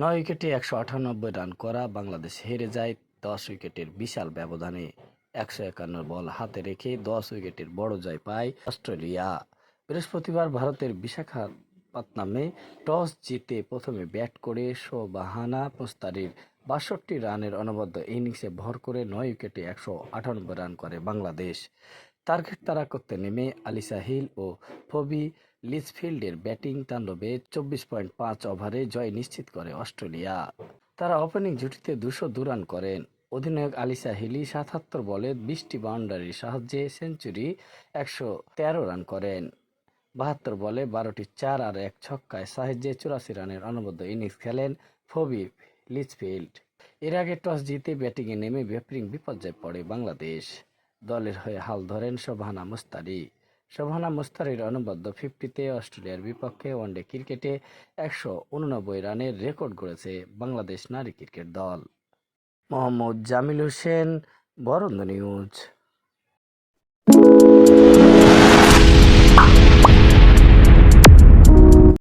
নয় উইকেটে একশো আটানব্বই রান করা বাংলাদেশ হেরে যায় দশ উইকেটের বিশাল ব্যবধানে। একশো একান্ন বল হাতে রেখে দশ উইকেটের বড় জয় পায় অস্ট্রেলিয়া। বৃহস্পতিবার ভারতের বিশাখাপত্তনমে টস জিতে প্রথমে ব্যাট করে শোবাহানা মুস্তারির বাষট্টি রানের অনবদ্য ইনিংসে ভর করে নয় উইকেটে একশো আটানব্বই রান করে বাংলাদেশ। টার্গেট তারা করতে নেমে আলিসা হিল ও ফবি লিচফিল্ডের ব্যাটিং তাণ্ডবে চব্বিশ পয়েন্ট পাঁচ ওভারে জয় নিশ্চিত করে অস্ট্রেলিয়া। তারা ওপেনিং জুটিতে দুশো দু রান করেন। অধিনায়ক আলিসা হিলি সাতাত্তর বলে বিশটি বাউন্ডারির সাহায্যে সেঞ্চুরি একশো তেরো রান করেন। বাহাত্তর বলে বারোটি চার আর এক ছক্কায় সাহায্যে চুরাশি রানের অনবদ্য ইনিংস খেলেন ফবি লিচফিল্ড। এর আগে টস জিতে ব্যাটিংয়ে নেমে ব্যাপিং বিপর্যয় পড়ে বাংলাদেশ। দলের হয়ে হাল ধরেন শোভানা মুস্তারি। শোভানা মুস্তারির অনুবদ্ধ ফিফটিতে অস্ট্রেলিয়ার বিপক্ষে ওয়ানডে ক্রিকেটে একশো উননব্বই রানের রেকর্ড করেছে বাংলাদেশ নারী ক্রিকেট দল। মোহাম্মদ জামিল হোসেন, বরন্দ নিউজ।